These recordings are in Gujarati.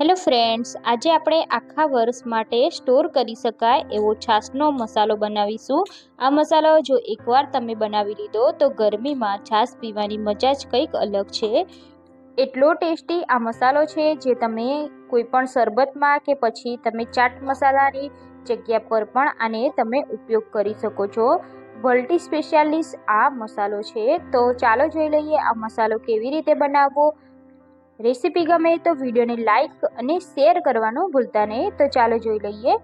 હેલો ફ્રેન્ડ્સ, આજે આપણે આખા વર્ષ માટે સ્ટોર કરી શકાય એવો છાશનો મસાલો બનાવીશું. આ મસાલો જો એકવાર તમે બનાવી લીધો, તો ગરમીમાં છાશ પીવાની મજા જ કંઈક અલગ છે. એટલો ટેસ્ટી આ મસાલો છે જે તમે કોઈપણ શરબતમાં કે પછી તમે ચાટ મસાલાની જગ્યા પર પણ આને તમે ઉપયોગ કરી શકો છો. મલ્ટી સ્પેશિયાલિસ્ટ આ મસાલો છે. તો ચાલો જોઈ લઈએ આ મસાલો કેવી રીતે બનાવવો. રેસીપી ગમે તો વિડીયોને લાઇક અને શેર કરવાનું ભૂલતા નહીં. તો ચાલો જોઈ લઈએ.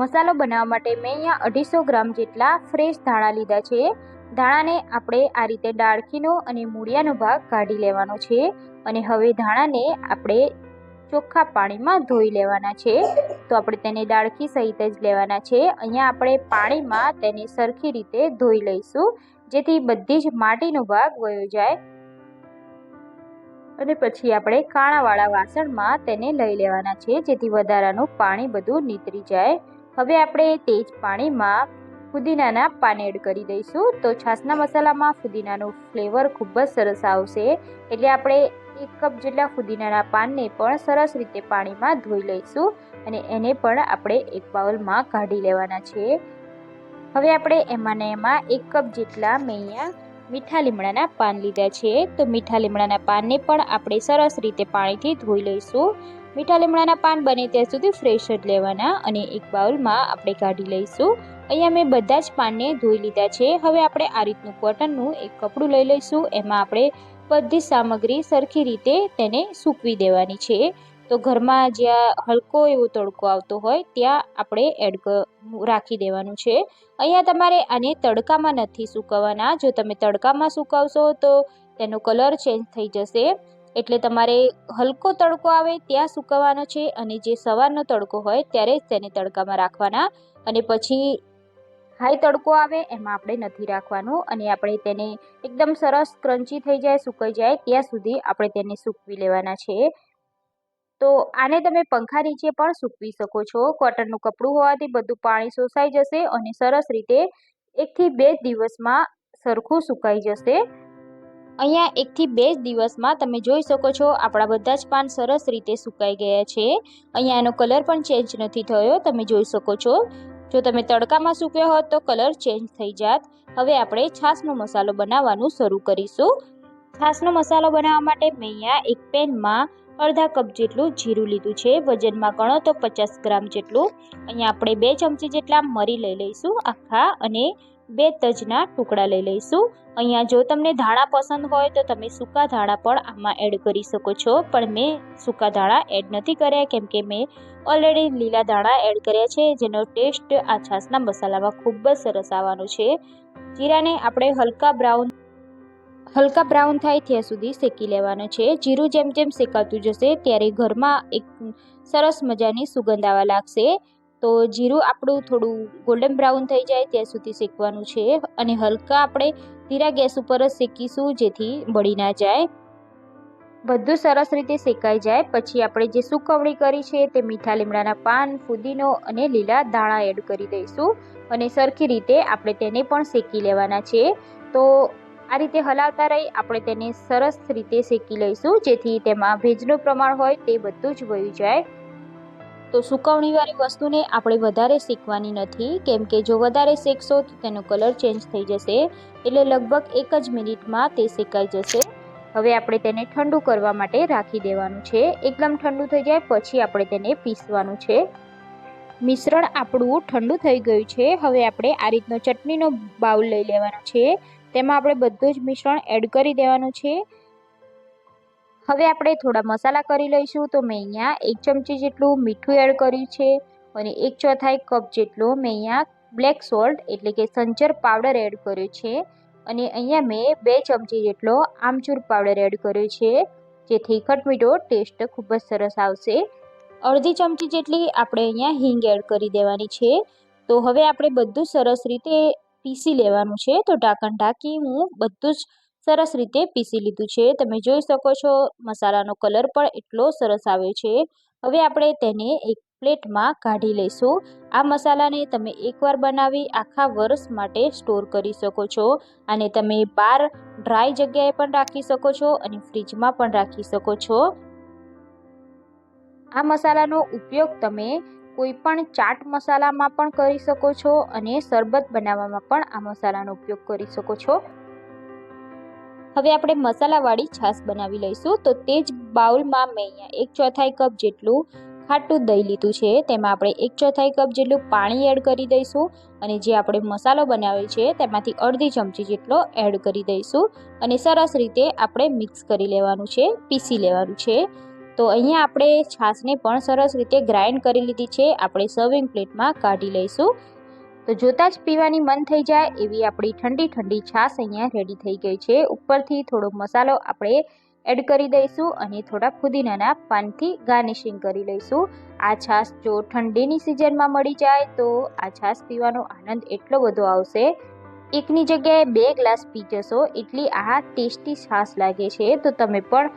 મસાલો બનાવવા માટે મેં અહીંયા અઢીસો ગ્રામ જેટલા ફ્રેશ ધાણા લીધા છે. ધાણાને આપણે આ રીતે ડાળખીનો અને મૂળિયાનો ભાગ કાઢી લેવાનો છે અને હવે ધાણાને આપણે ચોખ્ખા પાણીમાં ધોઈ લેવાના છે. તો આપણે તેને ડાળખી સહિત જ લેવાના છે. અહીંયા આપણે પાણીમાં તેને સરખી રીતે ધોઈ લઈશું, જેથી બધી જ માટીનો ભાગ વયો જાય. અને પછી આપણે કાણાવાળા વાસણમાં તેને લઈ લેવાના છે, જેથી વધારાનું પાણી બધું નીતરી જાય. હવે આપણે તે જ પાણીમાં ફુદીનાના પાન એડ કરી દઈશું. તો છાસના મસાલામાં ફુદીનાનો ફ્લેવર ખૂબ જ સરસ આવશે. એટલે આપણે એક કપ જેટલા ફુદીનાના પાનને પણ સરસ રીતે પાણીમાં ધોઈ લઈશું અને એને પણ આપણે એક બાઉલમાં કાઢી લેવાના છે. હવે આપણે એમાં ને એમાં એક કપ જેટલા મેં અહીંયા મીઠા લીમડાના પાન લીધા છે. તો મીઠા લીમડાના પાનને પણ આપણે સરસ રીતે પાણીથી ધોઈ લઈશું. મીઠા લીમડાના પાન બને ત્યાં સુધી ફ્રેશ જ લેવાના અને એક બાઉલમાં આપણે કાઢી લઈશું. અહીંયા મેં બધા જ પાનને ધોઈ લીધા છે. હવે આપણે આ રીતનું કોટનનું એક કપડું લઈ લઈશું. એમાં આપણે બધી સામગ્રી સરખી રીતે તેને સૂકવી દેવાની છે. તો ઘરમાં જ્યાં હલકો એવો તડકો આવતો હોય, ત્યાં આપણે એડ રાખી દેવાનું છે. અહીંયા તમારે આને તડકામાં નથી સૂકવવાના. જો તમે તડકામાં સૂકવશો તો તેનો કલર ચેન્જ થઈ જશે. એટલે તમારે હલકો તડકો આવે ત્યાં સૂકવવાનો છે અને જે સવારનો તડકો હોય ત્યારે તેને તડકામાં રાખવાના. અને પછી હાઈ તડકો આવે એમાં આપણે નથી રાખવાનું અને આપણે તેને એકદમ સરસ ક્રંચી થઈ જાય, સુકાઈ જાય ત્યાં સુધી આપણે તેને સૂકવી લેવાના છે. તો આને તમે પંખા નીચે પણ સૂકવી શકો છો. કોટનનું કપડું હોવાથી બધું પાણી શોષાઈ જશે અને સરસ રીતે એકથી બે દિવસમાં સરખું સુકાઈ જશે. અહીંયા એકથી બે જ દિવસમાં તમે જોઈ શકો છો આપણા બધા જ પાન સરસ રીતે સુકાઈ ગયા છે. અહીંયા એનો કલર પણ ચેન્જ નથી થયો, તમે જોઈ શકો છો. જો તમે તડકામાં સૂક્યો હોત તો કલર ચેન્જ થઈ જાત. હવે આપણે છાશનો મસાલો બનાવવાનું શરૂ કરીશું. છાશનો મસાલો બનાવવા માટે મેં અહીંયા એક પેનમાં અડધા કપ જેટલું જીરું લીધું છે. વજનમાં ગણો તો પચાસ ગ્રામ જેટલું. અહીંયા આપણે બે ચમચી જેટલા મરી લઈ લઈશું આખા અને બે તજના ટુકડા લઈ લઈશું. અહીંયા જો તમને ધાણા પસંદ હોય તો તમે સૂકા ધાણા પણ આમાં એડ કરી શકો છો. પણ મેં સૂકા ધાણા એડ નથી કર્યા કેમ કે મેં ઓલરેડી લીલા ધાણા એડ કર્યા છે. જેનો ટેસ્ટ આ છાશના મસાલામાં ખૂબ જ સરસ આવવાનો છે. જીરાને આપણે હલકા બ્રાઉન હલકા બ્રાઉન થાય ત્યાં સુધી શેકી લેવાનું છે. જીરું જેમ જેમ શેકાતું જશે ત્યારે ઘરમાં એક સરસ મજાની સુગંધ આવવા લાગશે. તો જીરું આપણું થોડું ગોલ્ડન બ્રાઉન થઈ જાય ત્યાં સુધી શેકવાનું છે અને હલકા આપણે ધીરા ગેસ ઉપર જ શેકીશું જેથી બળી ના જાય. બધું સરસ રીતે શેકાઈ જાય. પછી આપણે જે સુકવણી કરી છે તે મીઠા લીમડાના પાન, ફુદીનો અને લીલા દાણા એડ કરી દઈશું અને સરખી રીતે આપણે તેને પણ શેકી લેવાના છે. તો આ રીતે હલાવતા રહી આપણે તેને સરસ રીતે શેકી લઈશું, જેથી તેમાં ભેજનું પ્રમાણ હોય તે બધું જ વહી જાય. તો સુકવણીવાળી વસ્તુને આપણે વધારે શેકવાની નથી, કેમ કે જો વધારે શેકશો તો તેનો કલર ચેન્જ થઈ જશે, એટલે લગભગ એક જ મિનિટમાં તે શેકાઈ જશે. હવે આપણે તેને ઠંડુ કરવા માટે રાખી દેવાનું છે. એકદમ ઠંડુ થઈ જાય, પછી આપણે તેને પીસવાનું છે. મિશ્રણ આપણું ઠંડુ થઈ ગયું છે. હવે આપણે આ રીતનો ચટણીનો બાઉલ લઈ લેવાનો છે. તેમાં આપણે બધું જ મિશ્રણ એડ કરી દેવાનું છે. હવે આપણે થોડા મસાલા કરી લઈશું. તો મેં અહીંયા એક ચમચી જેટલું મીઠું એડ કર્યું છે અને એક ચોથાઈ કપ જેટલો મેં અહીંયા બ્લેક સોલ્ટ એટલે કે સંચર પાવડર એડ કર્યો છે. અને અહીંયા મેં બે ચમચી જેટલો આમચૂર પાવડર એડ કર્યો છે, જેથી ખટમીઠો ટેસ્ટ ખૂબ જ સરસ આવશે. અડધી ચમચી જેટલી આપણે અહીંયા હિંગ એડ કરી દેવાની છે. તો હવે આપણે બધું સરસ રીતે પીસી લેવાનું છે. તો ઢાંકણ ઢાંકી હું બધું જ સરસ રીતે પીસી લીધું છે. તમે જોઈ શકો છો મસાલાનો કલર પણ એટલો સરસ આવે છે. હવે આપણે તેને એક પ્લેટમાં કાઢી લઈશું. આ મસાલાને તમે એકવાર બનાવી આખા વર્ષ માટે સ્ટોર કરી શકો છો. અને તમે બહાર ડ્રાય જગ્યાએ પણ રાખી શકો છો અને ફ્રીજમાં પણ રાખી શકો છો. આ મસાલાનો ઉપયોગ તમે કોઈ પણ ચાટ મસાલામાં પણ કરી શકો છો અને શરબત બનાવવામાં પણ આ મસાલાનો ઉપયોગ કરી શકો છો. હવે આપણે મસાલાવાળી છાશ બનાવી લઈશું. તો તે જ બાઉલમાં મેં અહીંયા એક ચોથાઈ કપ જેટલું ખાટું દહીં લીધું છે. તેમાં આપણે એક ચોથાઈ કપ જેટલું પાણી એડ કરી દઈશું અને જે આપણે મસાલો બનાવ્યો છે તેમાંથી અડધી ચમચી જેટલો એડ કરી દઈશું. અને સરસ રીતે આપણે મિક્સ કરી લેવાનું છે, પીસી લેવાનું છે. તો અહીંયા આપણે છાશને પણ સરસ રીતે ગ્રાઇન્ડ કરી લીધી છે. આપણે સર્વિંગ પ્લેટમાં કાઢી લઈશું. તો જોતાં જ પીવાની મન થઈ જાય એવી આપણી ઠંડી ઠંડી છાશ અહીંયા રેડી થઈ ગઈ છે. ઉપરથી થોડો મસાલો આપણે એડ કરી દઈશું અને થોડા ફુદીનાના પાનથી ગાર્નિશિંગ કરી લઈશું. આ છાશ જો ઠંડીની સિઝનમાં મળી જાય તો આ છાશ પીવાનો આનંદ એટલો બધો આવશે. એકની જગ્યાએ બે ગ્લાસ પી જશો એટલી આ ટેસ્ટી છાશ લાગે છે. તો તમે પણ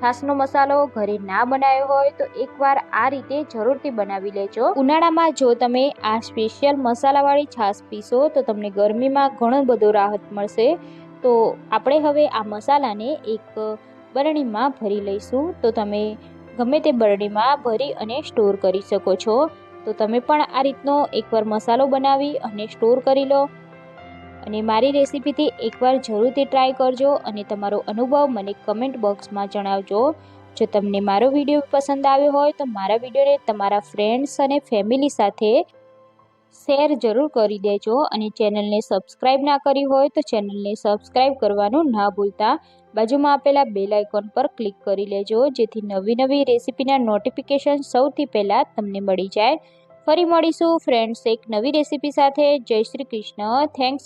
છાશનો મસાલો ઘરે ના બનાવ્યો હોય તો એકવાર આ રીતે જરૂરથી બનાવી લેજો. ઉનાળામાં જો તમે આ સ્પેશિયલ મસાલાવાળી છાશ પીશો તો તમને ગરમીમાં ઘણો બધો રાહત મળશે. તો આપણે હવે આ મસાલાને એક બરણીમાં ભરી લઈશું. તો તમે ગમે તે બરણીમાં ભરી અને સ્ટોર કરી શકો છો. તો તમે પણ આ રીતનો એકવાર મસાલો બનાવી અને સ્ટોર કરી લો. અને મારી રેસીપીથી એકવાર જરૂરથી ટ્રાય કરજો અને તમારો અનુભવ મને કમેન્ટ બોક્સમાં જણાવજો. જો તમને મારો વીડિયો પસંદ આવ્યો હોય તો મારા વિડીયોને તમારા ફ્રેન્ડ્સ અને ફેમિલી સાથે શેર જરૂર કરી દેજો અને ચેનલને સબસ્ક્રાઈબ ના કરી હોય તો ચેનલને સબસ્ક્રાઈબ કરવાનું ના ભૂલતા. બાજુમાં આપેલા બેલ આઇકોન પર ક્લિક કરી લેજો, જેથી નવી નવી રેસીપીના નોટિફિકેશન સૌથી પહેલાં તમને મળી જાય. ફરી મળીશું ફ્રેન્ડ્સ એક નવી રેસીપી સાથે. જય શ્રી કૃષ્ણ. થેન્ક્સ